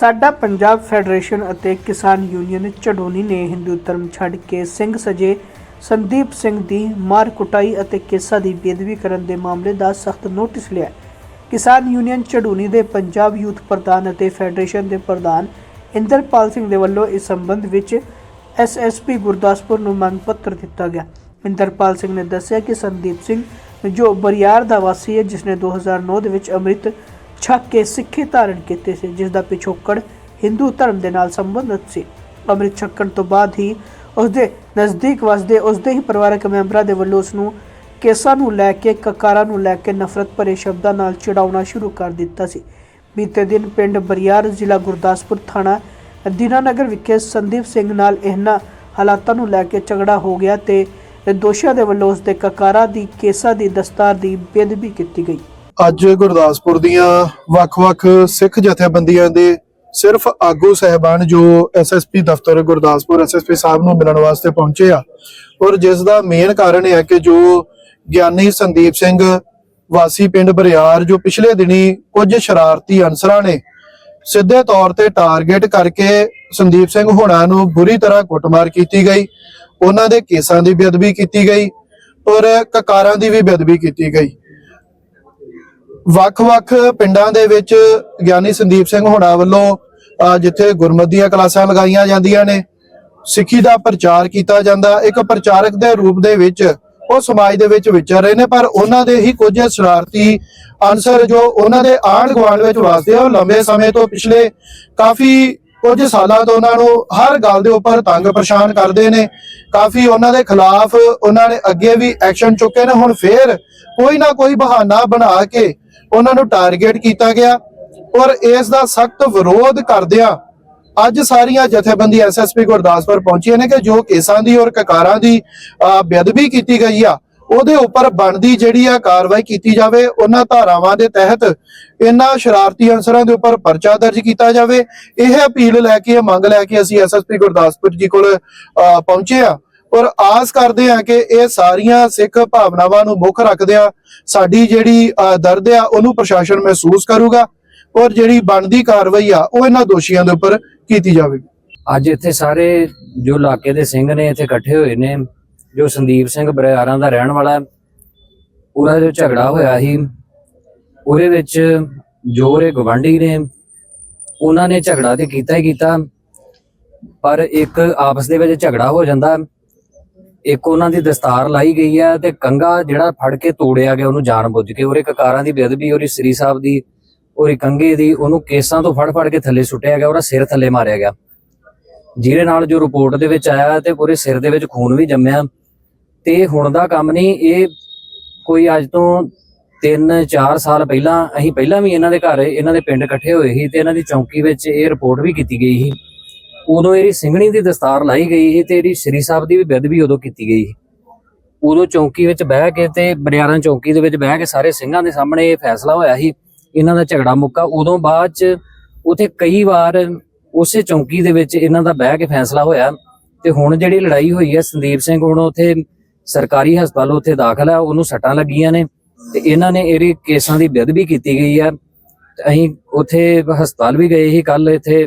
ਸਾਡਾ ਪੰਜਾਬ ਫੈਡਰੇਸ਼ਨ ਅਤੇ ਕਿਸਾਨ ਯੂਨੀਅਨ ਝਡੋਨੀ ਨੇ ਹਿੰਦੂ ਧਰਮ ਛੱਡ ਕੇ ਸਿੰਘ ਸਜੇ ਸੰਦੀਪ ਸਿੰਘ ਦੀ ਮਾਰ ਕੁਟਾਈ ਅਤੇ ਕੇਸਾਂ ਦੀ ਬੇਦਬੀ ਕਰਨ ਦੇ ਮਾਮਲੇ ਦਾ ਸਖਤ ਨੋਟਿਸ ਲਿਆ ਕਿਸਾਨ ਯੂਨੀਅਨ ਝਡੋਨੀ ਦੇ ਪੰਜਾਬ ਯੂਥ ਪ੍ਰਧਾਨ ਅਤੇ ਫੈਡਰੇਸ਼ਨ ਦੇ ਪ੍ਰਧਾਨ ਇੰਦਰਪਾਲ ਸਿੰਘ ਦੇ ਵੱਲੋਂ ਇਸ ਸੰਬੰਧ ਵਿੱਚ ਐਸਐਸਪੀ ਗੁਰਦਾਸਪੁਰ ਨੂੰ ਮੰਗ ਪੱਤਰ ਦਿੱਤਾ ਗਿਆ। ਇੰਦਰਪਾਲ ਸਿੰਘ ਨੇ ਦੱਸਿਆ ਕਿ ਸੰਦੀਪ ਸਿੰਘ ਜੋ ਬਰਿਆਰ ਦਾ ਵਾਸੀ ਹੈ ਜਿਸ ਨੇ 2009 ਦੇ ਵਿੱਚ ਅੰਮ੍ਰਿਤ ਛੱਕ ਕੇ ਸਿੱਖੀ ਧਾਰਨ ਕੀਤੇ ਸੀ ਜਿਸ ਦਾ ਪਿਛੋਕੜ ਹਿੰਦੂ ਧਰਮ ਦੇ ਨਾਲ ਸੰਬੰਧਿਤ ਸੀ। ਅੰਮ੍ਰਿਤ ਛਕਣ ਤੋਂ ਬਾਅਦ ਹੀ ਉਸ ਦੇ ਨਜ਼ਦੀਕ ਵਸਦੇ ਉਸ ਦੇ ਹੀ ਪਰਿਵਾਰਕ ਮੈਂਬਰਾਂ ਦੇ ਵੱਲੋਂ ਉਸ ਨੂੰ ਕੇਸਾਂ ਨੂੰ ਲੈ ਕੇ, ਕਕਾਰਾਂ ਨੂੰ ਲੈ ਕੇ ਨਫ਼ਰਤ ਭਰੇ ਸ਼ਬਦਾਂ ਨਾਲ ਚਿੜਾਉਣਾ ਸ਼ੁਰੂ ਕਰ ਦਿੱਤਾ ਸੀ। ਬੀਤੇ ਦਿਨ ਪਿੰਡ ਬਰਿਆਰ ਜ਼ਿਲ੍ਹਾ ਗੁਰਦਾਸਪੁਰ ਥਾਣਾ ਦੀਨਾਨਗਰ ਵਿਖੇ ਸੰਦੀਪ ਸਿੰਘ ਨਾਲ ਇਹਨਾਂ ਹਾਲਾਤਾਂ ਨੂੰ ਲੈ ਕੇ ਝਗੜਾ ਹੋ ਗਿਆ ਤੇ ਦੋਸ਼ੀਆਂ ਦੇ ਵੱਲੋਂ ਉਸ ਦੇ ਕਕਾਰਾਂ ਦੀ, ਕੇਸਾਂ ਦੀ, ਦਸਤਾਰ ਦੀ ਬੇਦਬੀ ਕੀਤੀ ਗਈ। ਅੱਜ ਗੁਰਦਾਸਪੁਰ ਦੀਆਂ ਵੱਖ-ਵੱਖ ਸਿੱਖ ਜਥੇਬੰਦੀਆਂ ਦੇ ਸਿਰਫ ਆਗੂ ਸਹਿਬਾਨ ਜੋ ਐਸਐਸਪੀ ਦਫ਼ਤਰ ਗੁਰਦਾਸਪੁਰ ਐਸਐਸਪੀ ਸਾਹਿਬ ਨੂੰ ਮਿਲਣ ਵਾਸਤੇ ਪਹੁੰਚੇ ਆ ਔਰ ਜਿਸ ਦਾ ਮੇਨ ਕਾਰਨ ਇਹ ਹੈ ਕਿ ਜੋ ਗਿਆਨੀ ਸੰਦੀਪ ਸਿੰਘ ਵਾਸੀ ਪਿੰਡ ਬਰਿਆਰ ਜੋ ਪਿਛਲੇ ਦਿਨੀ ਕੁਝ ਸ਼ਰਾਰਤੀ ਅਨਸਰਾਂ ਨੇ ਸਿੱਧੇ ਤੌਰ ਤੇ ਟਾਰਗੇਟ ਕਰਕੇ ਸੰਦੀਪ ਸਿੰਘ ਹੋਣਾ ਨੂੰ ਬੁਰੀ ਤਰ੍ਹਾਂ ਕੁੱਟਮਾਰ ਕੀਤੀ ਗਈ, ਉਹਨਾਂ ਦੇ ਕੇਸਾਂ ਦੀ ਬੇਅਦਬੀ ਕੀਤੀ ਗਈ ਔਰ ਕਕਾਰਾਂ ਦੀ ਵੀ ਬੇਅਦਬੀ ਕੀਤੀ ਗਈ। ਵੱਖ-ਵੱਖ ਪਿੰਡਾਂ ਦੇ ਵਿੱਚ ਗਿਆਨੀ ਸੰਦੀਪ ਸਿੰਘ ਹੋਣਾ ਵੱਲੋਂ ਜਿੱਥੇ ਗੁਰਮਤਿ ਦੀਆਂ ਕਲਾਸਾਂ ਲਗਾਈਆਂ ਜਾਂਦੀਆਂ ਨੇ, ਸਿੱਖੀ ਦਾ ਪ੍ਰਚਾਰ ਕੀਤਾ ਜਾਂਦਾ। ਇੱਕ ਪ੍ਰਚਾਰਕ ਦੇ ਰੂਪ ਦੇ ਵਿੱਚ, ਉਹ ਸਮਾਜ ਦੇ ਵਿੱਚ ਵਿਚਰ ਰਹੇ ਨੇ, ਪਰ ਉਹਨਾਂ ਦੇ ਹੀ ਕੁਝ ਸ਼ਰਾਰਤੀ ਅਨਸਰ ਜੋ ਉਹਨਾਂ ਦੇ ਆਂਢ ਗੁਆਂਢ ਵਿੱਚ ਵਸਦੇ ਆ, ਉਹ ਲੰਬੇ ਸਮੇਂ ਤੋਂ ਪਿਛਲੇ ਕਾਫੀ ਕੁਝ ਸਾਲਾਂ ਤੋਂ ਉਹਨਾਂ ਨੂੰ ਹਰ ਗੱਲ ਦੇ ਉੱਪਰ ਤੰਗ ਪਰੇਸ਼ਾਨ ਕਰਦੇ ਨੇ। ਕਾਫੀ ਉਹਨਾਂ ਦੇ ਖਿਲਾਫ ਉਹਨਾਂ ਨੇ ਅੱਗੇ ਵੀ ਐਕਸ਼ਨ ਚੁੱਕੇ ਨੇ। ਹੁਣ ਫੇਰ ਕੋਈ ਨਾ ਕੋਈ ਬਹਾਨਾ ਬਣਾ ਕੇ ਉਹਨਾਂ ਨੂੰ ਟਾਰਗੇਟ ਕੀਤਾ ਗਿਆ ਔਰ ਇਸ ਦਾ ਸਖਤ ਵਿਰੋਧ ਕਰਦਿਆਂ ਅੱਜ ਸਾਰੀਆਂ ਜਥੇਬੰਦੀ ਐਸਐਸਪੀ ਗੁਰਦਾਸਪੁਰ ਪਹੁੰਚੀਆਂ ਨੇ ਕਿ ਜੋ ਕੇਸਾਂ ਦੀ ਔਰ ਕਕਾਰਾਂ ਦੀ ਅਹ, ਬੇਅਦਬੀ ਕੀਤੀ ਗਈ ਆ ਉਹਦੇ ਉੱਪਰ ਬਣਦੀ ਜਿਹੜੀ ਆ ਕਾਰਵਾਈ ਕੀਤੀ ਜਾਵੇ ਉਹਨਾਂ ਧਾਰਾਵਾਂ ਦੇ ਤਹਿਤ ਇਹਨਾਂ ਸ਼ਰਾਰਤੀ ਅਨਸਰਾਂ ਦੇ ਉੱਪਰ ਪਰਚਾ ਦਰਜ ਕੀਤਾ ਜਾਵੇ। ਇਹ ਅਪੀਲ ਲੈ ਕੇ ਇਹ ਮੰਗ ਲੈ ਕੇ ਅਸੀਂ ਐਸਐਸਪੀ ਗੁਰਦਾਸਪੁਰ ਜੀ ਕੋਲ ਅਹ, ਪਹੁੰਚੇ ਆ। ਔਰ ਆਸ ਕਰਦੇ ਆ ਕਿ ਇਹ ਸਾਰੀਆਂ ਸਿੱਖ ਭਾਵਨਾਵਾਂ ਨੂੰ ਮੁੱਖ ਰੱਖਦਿਆਂ ਸਾਡੀ ਜਿਹੜੀ ਦਰਦ ਆ, ਉਹਨੂੰ ਪ੍ਰਸ਼ਾਸਨ ਮਹਿਸੂਸ ਕਰੂਗਾ ਔਰ ਜਿਹੜੀ ਬਣਦੀ ਕਾਰਵਾਈ ਆ, ਉਹ ਇਹਨਾਂ ਦੋਸ਼ੀਆਂ ਦੇ ਉੱਪਰ ਕੀਤੀ ਜਾਵੇਗੀ। ਅੱਜ ਇੱਥੇ ਸਾਰੇ ਜੋ ਇਲਾਕੇ ਦੇ ਸਿੰਘ ਨੇ ਇੱਥੇ ਇਕੱਠੇ ਹੋਏ ਨੇ, ਜੋ ਸੰਦੀਪ ਸਿੰਘ ਬਰਿਆਰਾਂ ਦਾ ਰਹਿਣ ਵਾਲਾ, ਉਹਦਾ ਜੋ ਝਗੜਾ ਹੋਇਆ ਸੀ, ਉਹਦੇ ਵਿੱਚ ਜੋ ਰੇ ਗਵਾਂਢੀ ਨੇ, ਉਹਨਾਂ ਨੇ ਝਗੜਾ ਤੇ ਕੀਤਾ ਹੀ ਕੀਤਾ, ਪਰ ਇੱਕ ਆਪਸ ਦੇ ਵਿੱਚ ਝਗੜਾ ਹੋ ਜਾਂਦਾ ਇੱਕ ਉਹਨਾਂ ਦੀ ਦਸਤਾਰ ਲਾਈ ਗਈ ਹੈ ਤੇ ਕੰਗਾ ਜਿਹੜਾ ਫੜ ਕੇ ਤੋੜਿਆ ਗਿਆ, ਉਹਨੂੰ ਜਾਣ ਬੁੱਝ ਕੇ ਉਹਰੇ ਕਕਾਰਾਂ ਦੀ ਬੇਅਦਬੀ ਉਹਦੀ ਸ੍ਰੀ ਸਾਹਿਬ ਦੀ ਉਹਦੀ ਕੰਗੇ ਦੀ, ਉਹਨੂੰ ਕੇਸਾਂ ਤੋਂ ਫੜ ਫੜ ਕੇ ਥੱਲੇ ਸੁੱਟਿਆ ਗਿਆ ਉਹਦਾ ਸਿਰ ਥੱਲੇ ਮਾਰਿਆ ਗਿਆ। ਜਿਹਦੇ ਨਾਲ ਜੋ ਰਿਪੋਰਟ ਦੇ ਵਿੱਚ ਆਇਆ ਤੇ ਪੂਰੇ ਸਿਰ ਦੇ ਵਿੱਚ ਖੂਨ ਵੀ ਜੰਮਿਆ ਤੇ ਹੁਣ ਦਾ ਕੰਮ ਨਹੀਂ, ਇਹ ਕੋਈ ਅੱਜ ਤੋਂ 3-4 ਸਾਲ ਪਹਿਲਾਂ, ਅਸੀਂ ਪਹਿਲਾਂ ਵੀ ਇਹਨਾਂ ਦੇ ਘਰ, ਇਹਨਾਂ ਦੇ ਪਿੰਡ ਇਕੱਠੇ ਹੋਏ ਸੀ ਤੇ ਇਹਨਾਂ ਦੀ ਚੌਂਕੀ ਵਿੱਚ ਇਹ ਰਿਪੋਰਟ ਵੀ ਕੀਤੀ ਗਈ ਸੀ। ਉਦੋਂ ਇਹਦੀ ਸਿੰਘਣੀ ਦੀ ਦਸਤਾਰ ਲਾਈ ਗਈ ਸੀ ਤੇ ਇਹਦੀ ਸ੍ਰੀ ਸਾਹਿਬ ਦੀ ਵੀ ਬੇਅਦਬੀ ਉਦੋਂ ਕੀਤੀ ਗਈ ਸੀ। ਉਦੋਂ ਚੌਂਕੀ ਵਿੱਚ ਬਹਿ ਕੇ ਤੇ ਬਰਿਆਰਾਂ ਚੌਂਕੀ ਦੇ ਵਿੱਚ ਬਹਿ ਕੇ ਸਾਰੇ ਸਿੰਘਾਂ ਦੇ ਸਾਹਮਣੇ ਇਹ ਫੈਸਲਾ ਹੋਇਆ ਸੀ, ਇਹਨਾਂ ਦਾ ਝਗੜਾ ਮੁੱਕਾ। ਉਦੋਂ ਬਾਅਦ ਚ ਉਥੇ ਕਈ ਵਾਰ ਉਸੇ ਚੌਂਕੀ ਦੇ ਵਿੱਚ ਇਹਨਾਂ ਦਾ ਬਹਿ ਕੇ ਫੈਸਲਾ ਹੋਇਆ ਤੇ ਹੁਣ ਜਿਹੜੀ ਲੜਾਈ ਹੋਈ ਹੈ, ਸੰਦੀਪ ਸਿੰਘ ਹੁਣ ਉਥੇ ਸਰਕਾਰੀ ਹਸਪਤਾਲ ਉਥੇ ਦਾਖਲ ਹੈ, ਉਹਨੂੰ ਸੱਟਾਂ ਲੱਗੀਆਂ ਨੇ ਤੇ ਇਹਨਾਂ ਨੇ ਇਹਦੇ ਕੇਸਾਂ ਦੀ ਬੇਅਦਬੀ ਕੀਤੀ ਗਈ ਹੈ। ਅਸੀਂ ਉਥੇ ਹਸਪਤਾਲ ਵੀ ਗਏ ਸੀ ਕੱਲ ਇੱਥੇ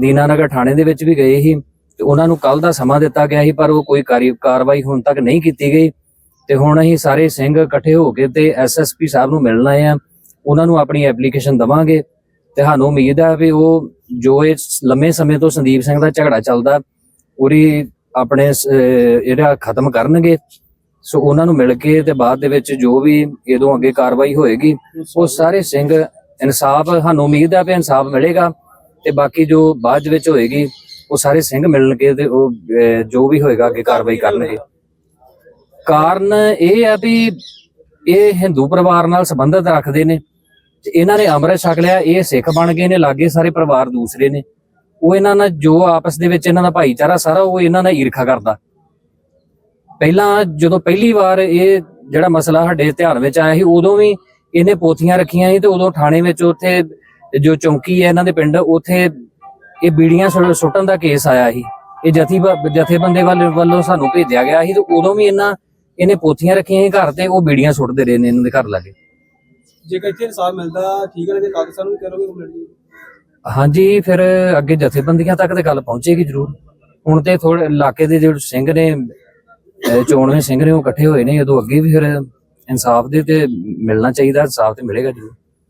ਦੀਨਾਨਗਰ ਥਾਣੇ ਦੇ ਵਿੱਚ ਵੀ ਗਏ ਸੀ ਤੇ ਉਹਨਾਂ ਨੂੰ ਕੱਲ ਦਾ ਸਮਾਂ ਦਿੱਤਾ ਗਿਆ ਸੀ, ਪਰ ਉਹ ਕੋਈ ਕਾਰੀ- ਕਾਰਵਾਈ ਹੁਣ ਤੱਕ ਨਹੀਂ ਕੀਤੀ ਗਈ। ਤੇ ਹੁਣ ਅਸੀਂ ਸਾਰੇ ਸਿੰਘ ਇਕੱਠੇ ਹੋ ਕੇ ਤੇ ਐਸਐਸਪੀ ਸਾਹਿਬ ਨੂੰ ਮਿਲਣ ਆਏ ਆ ਉਹਨਾਂ ਨੂੰ ਆਪਣੀ ਐਪਲੀਕੇਸ਼ਨ ਦਵਾਂਗੇ। ਤੇ ਸਾਨੂੰ ਉਮੀਦ ਹੈ ਵੀ ਉਹ ਜੋ ਇਹ ਲੰਮੇ ਸਮੇਂ ਤੋਂ ਸੰਦੀਪ ਸਿੰਘ ਦਾ ਝਗੜਾ ਚੱਲਦਾ ਉਹਦੀ ਆਪਣੇ ਸ- ਇਹਦਾ ਖਤਮ ਕਰਨਗੇ। ਸੋ ਉਹਨਾਂ ਨੂੰ ਮਿਲ ਕੇ ਤੇ ਬਾਅਦ ਦੇ ਵਿੱਚ ਜੋ ਵੀ ਇਹਦੋਂ ਅੱਗੇ ਕਾਰਵਾਈ ਹੋਏਗੀ, ਉਹ ਸਾਰੇ ਸਿੰਘ ਇਨਸਾਫ, ਸਾਨੂੰ ਉਮੀਦ ਹੈ ਵੀ ਇਨਸਾਫ ਮਿਲੇਗਾ। ਤੇ ਬਾਕੀ ਜੋ ਬਾਅਦ ਦੇ ਵਿੱਚ ਹੋਏਗੀ, ਉਹ ਸਾਰੇ ਸਿੰਘ ਮਿਲਣਗੇ ਤੇ ਉਹ ਜੋ ਵੀ ਹੋਏਗਾ ਅੱਗੇ ਕਾਰਵਾਈ ਕਰਨਗੇ। ਕਾਰਨ ਇਹ ਹੈ ਵੀ ਇਹ ਹਿੰਦੂ ਪਰਿਵਾਰ ਨਾਲ ਸੰਬੰਧਤ ਰੱਖਦੇ ਨੇ ਤੇ ਇਹਨਾਂ ਨੇ ਅੰਮ੍ਰਿਤ ਛਕ ਲਿਆ, ਇਹ ਸਿੱਖ ਬਣ ਗਏ ਨੇ, ਲਾਗੇ ਸਾਰੇ ਪਰਿਵਾਰ ਦੂਸਰੇ ਨੇ। ਉਹ ਇਹਨਾਂ ਨਾਲ ਜੋ ਆਪਸ ਦੇ ਵਿੱਚ ਇਹਨਾਂ ਦਾ ਭਾਈਚਾਰਾ ਸਾਰਾ, ਉਹ ਇਹਨਾਂ ਨਾਲ ਈਰਖਾ ਕਰਦਾ। ਪਹਿਲਾਂ ਜਦੋਂ ਪਹਿਲੀ ਵਾਰ ਇਹ ਜਿਹੜਾ ਮਸਲਾ ਸਾਡੇ ਧਿਆਨ ਵਿੱਚ ਆਇਆ ਸੀ, ਉਦੋਂ ਵੀ ਇਹਨੇ ਪੋਥੀਆਂ ਰੱਖੀਆਂ ਸੀ ਤੇ ਉਦੋਂ ਥਾਣੇ ਵਿੱਚ ਉੱਥੇ ਜੋ ਚੌਂਕੀ ਹੈ ਇਹਨਾਂ ਦੇ ਪਿੰਡ ਉੱਥੇ ਇਹ ਬੀੜੀਆਂ ਸੁੱਟਣ ਦਾ ਕੇਸ ਆਇਆ ਸੀ। ਇਹ ਜਥੀ ਜਥੇਬੰਦੇ ਵੱਲ ਵੱਲੋਂ ਸਾਨੂੰ ਭੇਜਿਆ ਗਿਆ ਸੀ ਤੇ ਉਦੋਂ ਵੀ ਇਹਨਾਂ ਇਹਨੇ ਪੋਥੀਆਂ ਰੱਖੀਆਂ ਸੀ ਘਰ ਤੇ ਉਹ ਬੀੜੀਆਂ ਸੁੱਟਦੇ ਰਹੇ ਨੇ ਇਹਨਾਂ ਦੇ ਘਰ ਲਾਗੇ। ਜੇਕਰ ਇੱਥੇ ਇਨਸਾਫ ਮਿਲਦਾ ਠੀਕ ਹੈ ਨਾ ਤੇ ਕਾਗਜ਼ ਸਾਨੂੰ ਕਰੋਗੇ ਕੰਪਲੀਟ ਹਾਂਜੀ ਫਿਰ ਅੱਗੇ ਜਥੇਬੰਦੀਆਂ ਤੱਕ ਤੇ ਗੱਲ ਪਹੁੰਚੇਗੀ ਜ਼ਰੂਰ। ਹੁਣ ਤੇ ਥੋੜੇ ਇਲਾਕੇ ਦੇ ਜਿਹੜੇ ਸਿੰਘ ਨੇ ਚੋਣਵੇਂ ਸਿੰਘ ਨੇ ਉਹ ਇਕੱਠੇ ਹੋਏ ਨੇ ਉਦੋਂ ਅੱਗੇ ਵੀ ਫਿਰ ਇਨਸਾਫ ਦੇ ਤੇ ਮਿਲਣਾ ਚਾਹੀਦਾ ਇਨਸਾਫ ਤੇ ਮਿਲੇਗਾ ਜ਼ਰੂਰ।